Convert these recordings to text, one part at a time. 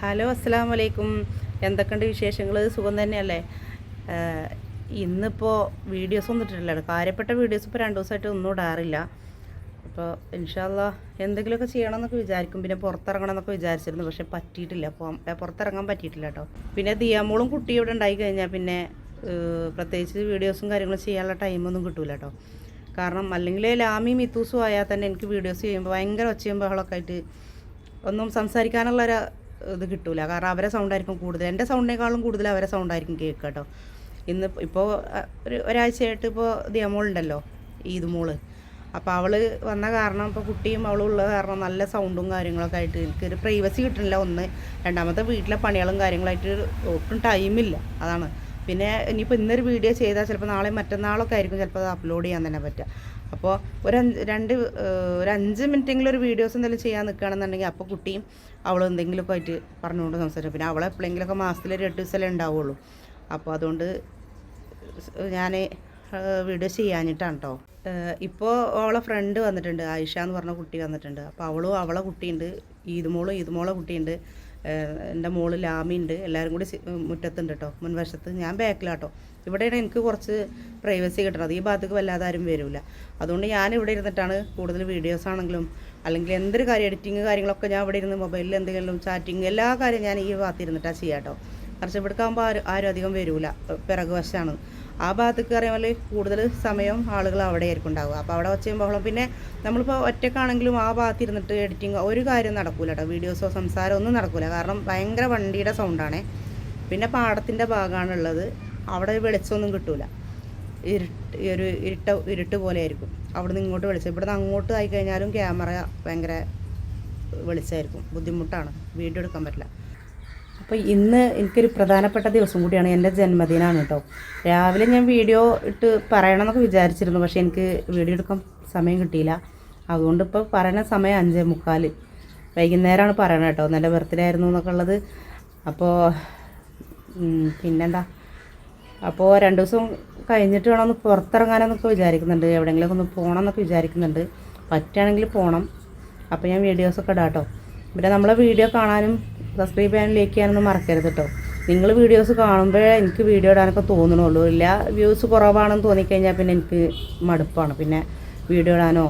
Hello അസ്സാം വലൈക്കും എന്തൊക്കെയുണ്ട് വിശേഷങ്ങൾ സുഖം തന്നെയല്ലേ? ഇന്നിപ്പോൾ വീഡിയോസ് ഒന്നും ഇട്ടിട്ടില്ല കാര്യപ്പെട്ട വീഡിയോസ് ഇപ്പോൾ രണ്ട് ദിവസമായിട്ട് ഒന്നും ഇടാറില്ല. അപ്പോൾ ഇൻഷാല്ല എന്തെങ്കിലുമൊക്കെ ചെയ്യണം എന്നൊക്കെ വിചാരിക്കും. പിന്നെ പുറത്തിറങ്ങണം എന്നൊക്കെ വിചാരിച്ചിരുന്നു. പക്ഷെ പറ്റിയിട്ടില്ല. പുറം- പുറത്തിറങ്ങാൻ പറ്റിയിട്ടില്ല കേട്ടോ. പിന്നെ ദിയാമോളും കുട്ടി ഇവിടെ ഉണ്ടായി കഴിഞ്ഞാൽ പിന്നെ പ്രത്യേകിച്ച് വീഡിയോസും കാര്യങ്ങളും ചെയ്യാനുള്ള ടൈമൊന്നും കിട്ടൂല കേട്ടോ. കാരണം അല്ലെങ്കിൽ ലാമി മിത്തൂസും ആയാൽ തന്നെ എനിക്ക് വീഡിയോസ് ചെയ്യുമ്പോൾ ഭയങ്കര ഒച്ചയും ബഹളമൊക്കെ ആയിട്ട് ഒന്നും സംസാരിക്കാനുള്ള ഒരു ഇത് കിട്ടൂല. കാരണം അവരെ സൗണ്ടായിരിക്കും കൂടുതൽ. എന്റെ സൗണ്ടിനേക്കാളും കൂടുതൽ അവരെ സൗണ്ടായിരിക്കും കേൾക്കുക കേട്ടോ. ഇന്ന് ഇപ്പോൾ ഒരു ഒരാഴ്ചയായിട്ട് ഇപ്പോൾ ദിയമോളുണ്ടല്ലോ ഈദ് മോൾ അപ്പോൾ അവൾ വന്ന കാരണം ഇപ്പോൾ കുട്ടിയും അവളും ഉള്ള കാരണം നല്ല സൗണ്ടും കാര്യങ്ങളൊക്കെ ആയിട്ട് എനിക്കൊരു പ്രൈവസി കിട്ടുന്നില്ല. ഒന്ന് രണ്ടാമത്തെ വീട്ടിലെ പണികളും കാര്യങ്ങളായിട്ട് ഒട്ടും ടൈമില്ല അതാണ്. പിന്നെ ഇനിയിപ്പോൾ ഇന്നൊരു വീഡിയോ ചെയ്താൽ ചിലപ്പോൾ നാളെ മറ്റന്നാളൊക്കെ ആയിരിക്കും ചിലപ്പോൾ അത് അപ്ലോഡ് ചെയ്യാൻ തന്നെ പറ്റുക. അപ്പോൾ ഒരു രണ്ട് ഒരു അഞ്ച് മിനിറ്റെങ്കിലും ഒരു വീഡിയോസ് എന്തെങ്കിലും ചെയ്യാൻ നിൽക്കുകയാണെന്നുണ്ടെങ്കിൽ അപ്പോൾ കുട്ടിയും അവൾ എന്തെങ്കിലുമൊക്കെ ആയിട്ട് പറഞ്ഞുകൊണ്ട് സംസാരിക്കും. പിന്നെ അവളെ എപ്പോഴെങ്കിലുമൊക്കെ മാസത്തിൽ ഒരു എട്ട് ദിവസമല്ലേ ഉണ്ടാവുള്ളൂ. അപ്പോൾ അതുകൊണ്ട് ഞാൻ വീഡിയോ ചെയ്യാഞ്ഞിട്ടാണ് കേട്ടോ ഇപ്പോൾ അവളെ ഫ്രണ്ട് വന്നിട്ടുണ്ട്. ആയിഷ എന്ന് പറഞ്ഞ കുട്ടി വന്നിട്ടുണ്ട്. അപ്പോൾ അവളും അവളെ കുട്ടിയുണ്ട്. ഈദുമോളും ഈദുമോളെ കുട്ടിയുണ്ട്. എന്റെ മോൾ ലാമിയുണ്ട്. എല്ലാവരും കൂടി മുറ്റത്തുണ്ട് കേട്ടോ. മുൻവശത്ത്. ഞാൻ ബാക്കിലാട്ടോ. ഇവിടെയാണ് എനിക്ക് കുറച്ച് പ്രൈവസി കിട്ടണത്. ഈ ഭാഗത്തേക്ക് വല്ലാതെ ആരും വരില്ല അതുകൊണ്ട് ഞാൻ ഇവിടെ ഇരുന്നിട്ടാണ് കൂടുതൽ വീഡിയോസ് ആണെങ്കിലും അല്ലെങ്കിൽ എന്തൊരു കാര്യം എഡിറ്റിങ് കാര്യങ്ങളൊക്കെ ഞാൻ ഇവിടെ ഇരുന്ന് മൊബൈലിൽ എന്തെങ്കിലും ചാറ്റിങ് എല്ലാ കാര്യവും ഞാൻ ഈ ഭാഗത്ത് ഇരുന്നിട്ടാണ് ചെയ്യാം കേട്ടോ കുറച്ച് ഇവിടെ ആകുമ്പോൾ ആരും ആരും അധികം വരില്ല പിറകു വശമാണ് ആ ഭാഗത്തേക്ക് പറയുമ്പോൾ കൂടുതൽ സമയം ആളുകൾ അവിടെ ആയിരിക്കും ഉണ്ടാവുക. അപ്പോൾ അവിടെ വെച്ച് ബഹളം പിന്നെ നമ്മളിപ്പോൾ ഒറ്റക്കാണെങ്കിലും ആ ഭാഗത്ത് ഇരുന്നിട്ട് എഡിറ്റിംഗ് ഒരു കാര്യം നടക്കൂല കേട്ടോ വീഡിയോസോ സംസാരമോ ഒന്നും നടക്കൂല. കാരണം ഭയങ്കര വണ്ടിയുടെ സൗണ്ടാണേ പിന്നെ പാടത്തിന്റെ ഭാഗമാണുള്ളത്. അവിടെ വെളിച്ചമൊന്നും കിട്ടില്ല ഇരുട്ട് ഒരു ഇരുട്ട ഇരുട്ട് പോലെ ആയിരിക്കും അവിടെ നിന്ന് ഇങ്ങോട്ട് വെളിച്ചം. ഇവിടെ നിന്ന് അങ്ങോട്ട് ആയിക്കഴിഞ്ഞാലും ക്യാമറ ഭയങ്കര വെളിച്ചമായിരിക്കും. ബുദ്ധിമുട്ടാണ്. വീഡിയോ എടുക്കാൻ പറ്റില്ല. അപ്പോൾ ഇന്ന് എനിക്കൊരു പ്രധാനപ്പെട്ട ദിവസം കൂടിയാണ് എന്റെ ജന്മദിനമാണ് കേട്ടോ രാവിലെ ഞാൻ വീഡിയോ ഇട്ട് പറയണമെന്നൊക്കെ വിചാരിച്ചിരുന്നു പക്ഷേ എനിക്ക് വീഡിയോ എടുക്കാൻ സമയം കിട്ടിയില്ല. അതുകൊണ്ട് ഇപ്പോൾ പറയണ സമയം അഞ്ചേ മുക്കാൽ വൈകുന്നേരമാണ് പറയണത് കേട്ടോ എന്റെ ബർത്ത്ഡേ ആയിരുന്നു എന്നൊക്കെ ഉള്ളത്. അപ്പോൾ പിന്നെന്താ? അപ്പോൾ രണ്ട് ദിവസം കഴിഞ്ഞിട്ട് വേണം ഒന്ന് പുറത്തിറങ്ങാനെന്നൊക്കെ വിചാരിക്കുന്നുണ്ട്. എവിടെയെങ്കിലും ഒന്ന് പോകണം എന്നൊക്കെ വിചാരിക്കുന്നുണ്ട്. പറ്റുകയാണെങ്കിൽ പോകണം അപ്പോൾ ഞാൻ വീഡിയോസൊക്കെ ഇടാം കേട്ടോ പിന്നെ നമ്മളെ വീഡിയോ കാണാനും സബ്സ്ക്രൈബ് ചെയ്യാനും ലൈക്ക് ചെയ്യാനൊന്നും മറക്കരുത് കേട്ടോ നിങ്ങൾ വീഡിയോസ് കാണുമ്പോഴേ എനിക്ക് വീഡിയോ ഇടാനൊക്കെ തോന്നണുള്ളൂ. ഇല്ല വ്യൂസ് കുറവാണെന്ന് തോന്നിക്കഴിഞ്ഞാൽ പിന്നെ എനിക്ക് മടുപ്പാണ്. പിന്നെ വീഡിയോ ഇടാനോ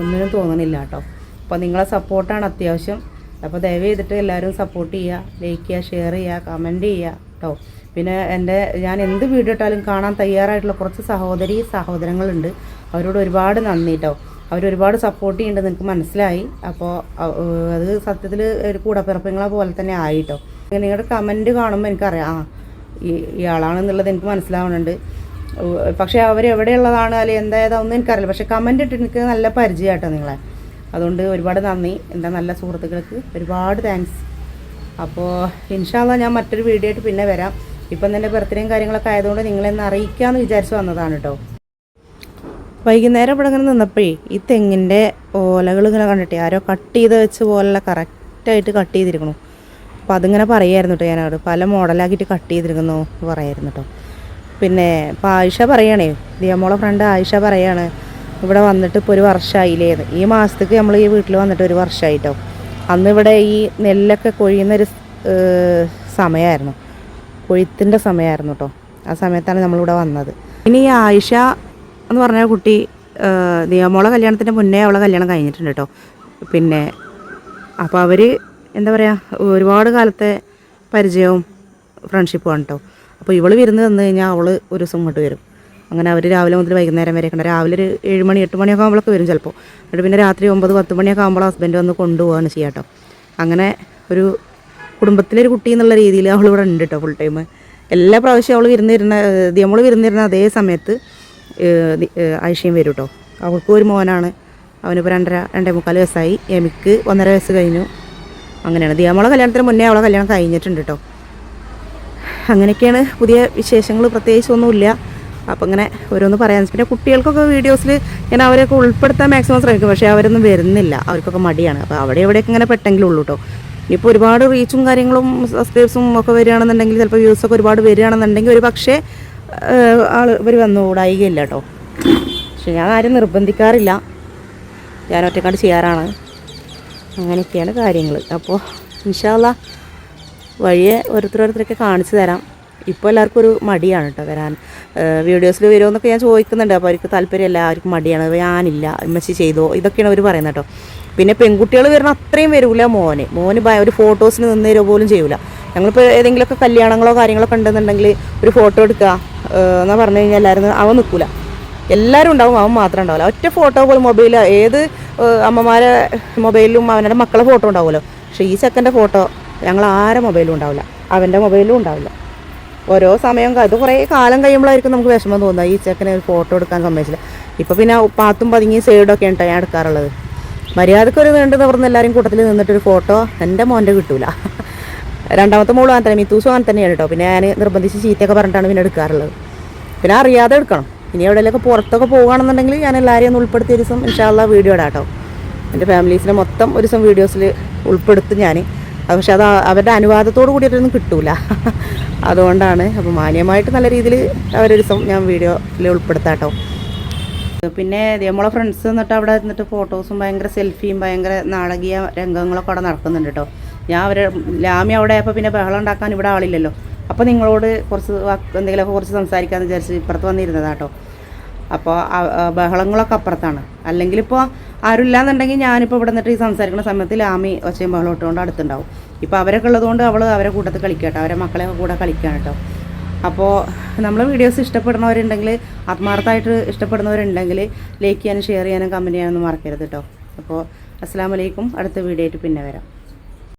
ഒന്നിനും തോന്നണില്ല കേട്ടോ അപ്പോൾ നിങ്ങളെ സപ്പോർട്ടാണ് അത്യാവശ്യം. അപ്പോൾ ദയവ് ചെയ്തിട്ട് എല്ലാവരും സപ്പോർട്ട് ചെയ്യുക ലൈക്ക് ചെയ്യുക ഷെയർ ചെയ്യുക കമന്റ് ചെയ്യുക കേട്ടോ പിന്നെ എന്റെ ഞാൻ എന്ത് വീഡിയോ ഇട്ടാലും കാണാൻ തയ്യാറായിട്ടുള്ള കുറച്ച് സഹോദരി സഹോദരങ്ങളുണ്ട്. അവരോട് ഒരുപാട് നന്ദി കേട്ടോ അവരൊരുപാട് സപ്പോർട്ട് ചെയ്യുന്നുണ്ട് എനിക്ക് മനസ്സിലായി. അപ്പോൾ അത് സത്യത്തിൽ ഒരു കൂടപ്പിറപ്പങ്ങളെ പോലെ തന്നെ ആയിട്ടോ. നിങ്ങളുടെ കമന്റ് കാണുമ്പോൾ എനിക്കറിയാം ആ ഇയാളാണെന്നുള്ളത് എനിക്ക് മനസ്സിലാവുന്നുണ്ട് പക്ഷേ അവരെവിടെയുള്ളതാണ് അല്ലെങ്കിൽ എന്തായതാണെന്ന് എനിക്കറിയില്ല. പക്ഷേ കമന്റ് ഇട്ട് എനിക്ക് നല്ല പരിചയമായിട്ടോ നിങ്ങളെ. അതുകൊണ്ട് ഒരുപാട് നന്ദി. എന്താ നല്ല സുഹൃത്തുക്കൾക്ക് ഒരുപാട് താങ്ക്സ് അപ്പോൾ ഇൻഷാല്ല ഞാൻ മറ്റൊരു വീഡിയോ ആയിട്ട് പിന്നെ വരാം. ഇപ്പം എന്റെ ബർത്ത്ഡേയും കാര്യങ്ങളൊക്കെ ആയതുകൊണ്ട് നിങ്ങളെന്ന് അറിയിക്കാമെന്ന് വിചാരിച്ച് വന്നതാണ് കേട്ടോ വൈകുന്നേരം ഇവിടെ ഇങ്ങനെ നിന്നപ്പോഴേ ഈ തെങ്ങിന്റെ ഓലകൾ ഇങ്ങനെ കണ്ടിട്ടേ ആരോ കട്ട് ചെയ്ത് വെച്ച് പോലെ കറക്റ്റായിട്ട് കട്ട് ചെയ്തിരിക്കണു. അപ്പോൾ അതിങ്ങനെ പറയായിരുന്നു കേട്ടോ ഞാനവിടെ പല മോഡലാക്കിയിട്ട് കട്ട് ചെയ്തിരിക്കുന്നു പറയായിരുന്നു കേട്ടോ പിന്നെ ഇപ്പോൾ ആയിഷ പറയണേ ദിയമോളെ ഫ്രണ്ട് ആയിഷ പറയാണ് ഇവിടെ വന്നിട്ട് ഇപ്പോൾ ഒരു വർഷമായില്ലേന്ന് ഈ മാസത്തേക്ക് നമ്മൾ ഈ വീട്ടിൽ വന്നിട്ട് ഒരു വർഷമായിട്ടോ അന്ന് ഇവിടെ ഈ നെല്ലൊക്കെ കൊഴിയുന്നൊരു സമയമായിരുന്നു കൊഴുത്തിന്റെ സമയമായിരുന്നു കേട്ടോ ആ സമയത്താണ് നമ്മളിവിടെ വന്നത്. ഇനി ഈ ആയിഷ എന്ന് പറഞ്ഞ കുട്ടി നിയമോളെ കല്യാണത്തിന്റെ മുന്നേ അവളെ കല്യാണം കഴിഞ്ഞിട്ടുണ്ട് കേട്ടോ പിന്നെ അപ്പോൾ അവർ എന്താ പറയുക ഒരുപാട് കാലത്തെ പരിചയവും ഫ്രണ്ട്ഷിപ്പുമാണ് കേട്ടോ അപ്പോൾ ഇവൾ വിരുന്ന് തന്നു കഴിഞ്ഞാൽ അവൾ ഒരു ദിവസം ഇങ്ങോട്ട് വരും. അങ്ങനെ അവർ രാവിലെ മുതൽ വൈകുന്നേരം വരെ കണ്ടോ രാവിലെ ഒരു ഏഴ് മണി എട്ട് മണിയൊക്കെ ആകുമ്പോഴൊക്കെ വരും ചിലപ്പോൾ എന്നിട്ട് പിന്നെ രാത്രി ഒമ്പത് പത്ത് മണിയൊക്കെ ആകുമ്പോൾ ഹസ്ബൻഡ് വന്ന് കൊണ്ടുപോകാണ് ചെയ്യുക കേട്ടോ അങ്ങനെ ഒരു കുടുംബത്തിലൊരു കുട്ടി എന്നുള്ള രീതിയിൽ അവൾ ഇവിടെ ഉണ്ട് കേട്ടോ ഫുൾ ടൈം എല്ലാ പ്രാവശ്യവും അവൾ വിരുന്നിരുന്ന നമ്മൾ വിരുന്നിരുന്ന അതേ സമയത്ത് ആയിഷയും വരും കേട്ടോ അവൾക്കും ഒരു മോനാണ്. അവനിപ്പോൾ രണ്ടര രണ്ടേ മുക്കാൽ വയസ്സായി. എമിക്ക് ഒന്നര വയസ്സ് കഴിഞ്ഞു. അങ്ങനെയാണ്. ദിയാമോളെ കല്യാണത്തിന് മുന്നേ അവളെ കല്യാണം കഴിഞ്ഞിട്ടുണ്ട് കേട്ടോ അങ്ങനെയൊക്കെയാണ് പുതിയ വിശേഷങ്ങൾ പ്രത്യേകിച്ചൊന്നുമില്ല അപ്പം ഇങ്ങനെ ഓരോന്ന് പറയാൻ പിന്നെ കുട്ടികൾക്കൊക്കെ വീഡിയോസിൽ ഞാൻ അവരെയൊക്കെ ഉൾപ്പെടുത്താൻ മാക്സിമം ശ്രമിക്കും. പക്ഷേ അവരൊന്നും വരുന്നില്ല. അവർക്കൊക്കെ മടിയാണ്. അപ്പോൾ അവിടെ എവിടെയൊക്കെ ഇങ്ങനെ പെട്ടെങ്കിലും ഉള്ളൂ കേട്ടോ ഇപ്പോൾ ഒരുപാട് റീച്ചും കാര്യങ്ങളും സബ്സ്ക്രൈബ്സും ഒക്കെ വരികയാണെന്നുണ്ടെങ്കിൽ ചിലപ്പോൾ വ്യൂസൊക്കെ ഒരുപാട് വരികയാണെന്നുണ്ടെങ്കിൽ ഒരു പക്ഷേ ആൾ ഇവർ വന്നുകൂടായികയില്ല കേട്ടോ പക്ഷെ ഞാൻ ആരും നിർബന്ധിക്കാറില്ല. ഞാൻ ഒറ്റക്കാട് ചെയ്യാറാണ്. അങ്ങനെയൊക്കെയാണ് കാര്യങ്ങൾ അപ്പോൾ ഇൻഷാല്ല വഴിയെ ഓരോരുത്തരോരുത്തരൊക്കെ കാണിച്ചു തരാം. ഇപ്പോൾ എല്ലാവർക്കും ഒരു മടിയാണ് കേട്ടോ വരാൻ. വീഡിയോസിൽ വരുമെന്നൊക്കെ ഞാൻ ചോദിക്കുന്നുണ്ട്. അപ്പോൾ അവർക്ക് താല്പര്യമില്ല അവർക്ക് മടിയാണ്. ഞാനില്ല അമ്മച്ചി ചെയ്തോ? ഇതൊക്കെയാണ് അവർ പറയുന്നത് കേട്ടോ പിന്നെ പെൺകുട്ടികൾ വരുന്ന അത്രയും വരില്ല മോന്. മോന് ഒരു ഫോട്ടോസിന് നിന്ന് തരുമോ പോലും ചെയ്യൂല. ഞങ്ങളിപ്പോൾ ഏതെങ്കിലുമൊക്കെ കല്യാണങ്ങളോ കാര്യങ്ങളൊക്കെ ഉണ്ടെന്നുണ്ടെങ്കിൽ ഒരു ഫോട്ടോ എടുക്കുക എന്ന് പറഞ്ഞു കഴിഞ്ഞാൽ എല്ലാവരും അവൻ നിൽക്കില്ല എല്ലാവരും ഉണ്ടാവും അവൻ മാത്രം ഉണ്ടാവില്ല. ഒറ്റ ഫോട്ടോ പോലും മൊബൈൽ ഏത് അമ്മമാരെ മൊബൈലിലും അവരുടെ മക്കളെ ഫോട്ടോ ഉണ്ടാവുമല്ലോ. പക്ഷേ ഈ ചെക്കന്റെ ഫോട്ടോ ഞങ്ങൾ ആരെ മൊബൈലും ഉണ്ടാവില്ല. അവന്റെ മൊബൈലും ഉണ്ടാവില്ല. ഓരോ സമയം അത് കുറേ കാലം കഴിയുമ്പോഴായിരിക്കും നമുക്ക് വിഷമം തോന്നുക. ഈ ചെക്കനെ ഒരു ഫോട്ടോ എടുക്കാൻ സമ്മതിച്ചില്ല. ഇപ്പോൾ പിന്നെ പാത്തും പതുങ്ങി സൈഡൊക്കെ ഉണ്ടോ ഞാൻ എടുക്കാറുള്ളത്. മര്യാദക്കൊരു നീണ്ടു നിവർന്ന് എല്ലാവരും കൂട്ടത്തിൽ നിന്നിട്ടൊരു ഫോട്ടോ എന്റെ മോന്റെ കിട്ടൂല. രണ്ടാമത്തെ മോളും അങ്ങനെ തന്നെ മിത്തൂസും അങ്ങനെ തന്നെയാണ് കേട്ടോ പിന്നെ ഞാൻ നിർബന്ധിച്ച് ചീത്തയൊക്കെ പറഞ്ഞിട്ടാണ് പിന്നെ എടുക്കാറുള്ളത്. പിന്നെ അറിയാതെ എടുക്കണം. ഇനി എവിടെയെങ്കിലൊക്കെ പുറത്തൊക്കെ പോകുകയാണെന്നുണ്ടെങ്കിൽ ഞാൻ എല്ലാവരെയും ഒന്ന് ഉൾപ്പെടുത്തിയ ദിവസം ഇൻഷാല്ല വീഡിയോ ഇടാം കേട്ടോ എന്റെ ഫാമിലീസിനെ മൊത്തം ഒരു ദിവസം വീഡിയോസിൽ ഉൾപ്പെടുത്തും ഞാൻ പക്ഷെ അത് അവരുടെ അനുവാദത്തോട് കൂടിയിട്ടൊന്നും കിട്ടൂല. അതുകൊണ്ടാണ് അപ്പോൾ മാന്യമായിട്ട് നല്ല രീതിയിൽ അവരൊരു ദിവസം ഞാൻ വീഡിയോയിൽ ഉൾപ്പെടുത്താം കേട്ടോ പിന്നെ നമ്മളെ ഫ്രണ്ട്സ് എന്നിട്ട് അവിടെ നിന്നിട്ട് ഫോട്ടോസും ഭയങ്കര സെൽഫിയും ഭയങ്കര നാടകീയ രംഗങ്ങളൊക്കെ അവിടെ നടക്കുന്നുണ്ട് കേട്ടോ ഞാൻ അവരെ ലാമി അവിടെ ആയപ്പോൾ പിന്നെ ബഹളം ഉണ്ടാക്കാൻ ഇവിടെ ആളില്ലല്ലോ. അപ്പോൾ നിങ്ങളോട് കുറച്ച് എന്തെങ്കിലുമൊക്കെ കുറച്ച് സംസാരിക്കാമെന്ന് വിചാരിച്ച് ഇപ്പുറത്ത് വന്നിരുന്നതാ കേട്ടോ അപ്പോൾ ബഹളങ്ങളൊക്കെ അപ്പുറത്താണ്. അല്ലെങ്കിൽ ഇപ്പോൾ ആരുമില്ലാന്നുണ്ടെങ്കിൽ ഞാനിപ്പോൾ ഇവിടെ നിന്നിട്ട് ഈ സംസാരിക്കുന്ന സമയത്ത് ലാമി ഒച്ചയും ബഹളം ഇട്ടുകൊണ്ട് അടുത്തുണ്ടാവും. ഇപ്പോൾ അവരൊക്കെ ഉള്ളതുകൊണ്ട് അവൾ അവരെ കൂട്ടത്തിൽ കളിക്കട്ടോ. അവരെ മക്കളെയൊക്കെ കൂടെ കളിക്കുകയാണ് കേട്ടോ അപ്പോൾ നമ്മൾ വീഡിയോസ് ഇഷ്ടപ്പെടുന്നവരുണ്ടെങ്കിൽ ആത്മാർത്ഥമായിട്ട് ഇഷ്ടപ്പെടുന്നവരുണ്ടെങ്കിൽ ലൈക്ക് ചെയ്യാനും ഷെയർ ചെയ്യാനും കമന്റ് ചെയ്യാനൊന്നും മറക്കരുത് കേട്ടോ അപ്പോൾ അസ്സാം വലൈക്കും അടുത്ത വീഡിയോ ആയിട്ട് പിന്നെ വരാം.